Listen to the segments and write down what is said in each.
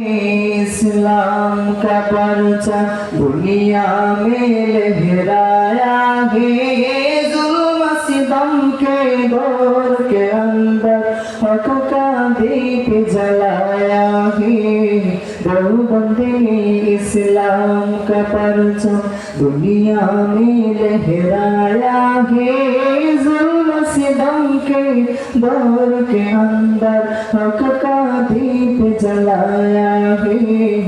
इस्लाम का परचा दुनिया में लहराया है ये जुल्म सितम के दौर के अंदर हक का दीप जलाया है देवबंदी ने इस्लाम का परचा दुनिया में लहराया है जुल्म सितम के दौर के अंदर हक का दीप जलाया है।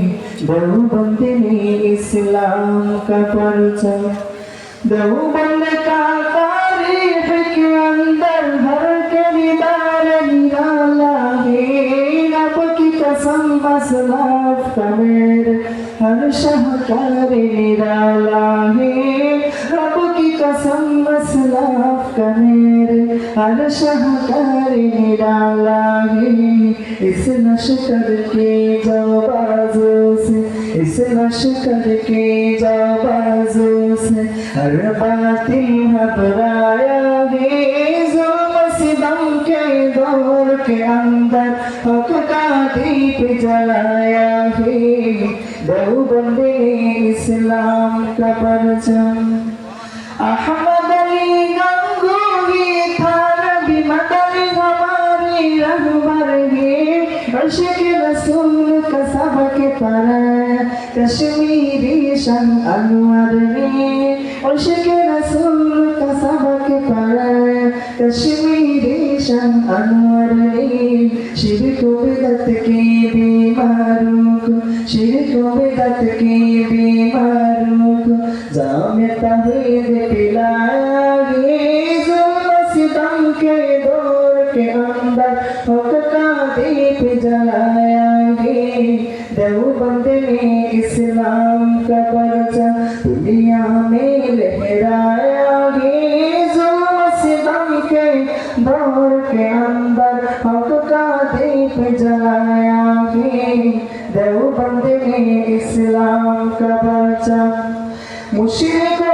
देवबंदी ने इस्लाम का परचम देवबंद का तारीख के अंदर हर किरदार निराला है। रब की कसम असलाफ का मेरे हर शाहकार निराला है। रब की कसम असलाफ का मेरे हर शाहकार निराला है इस लश्कर के जवाबों से इस लश्कर के जवाबों से हर बातिल घबराया है जुल्म सितम के दौर के अंदर हक का दीप जलाया है देवबंदी ने इस्लाम का परचम अहमद है अशक रसूल का सबक पर कश्मीरी शन अनवर ने अशक रसूल का सबक पर कश्मीरी शन अनवर ने शिरक बिदत की बीमारों को शिरक बिदत की बीमारों को जाम पिलाया ये जुल्म सितम के दौर के अंदर का दीप जलाया गे देवबंद ने इस्लाम का परचा दुनिया में लहराया गे जुल्म के दौर के अंदर हक का दीप जलाया गे देवबंद ने इस्लाम का परचा। मुश्किल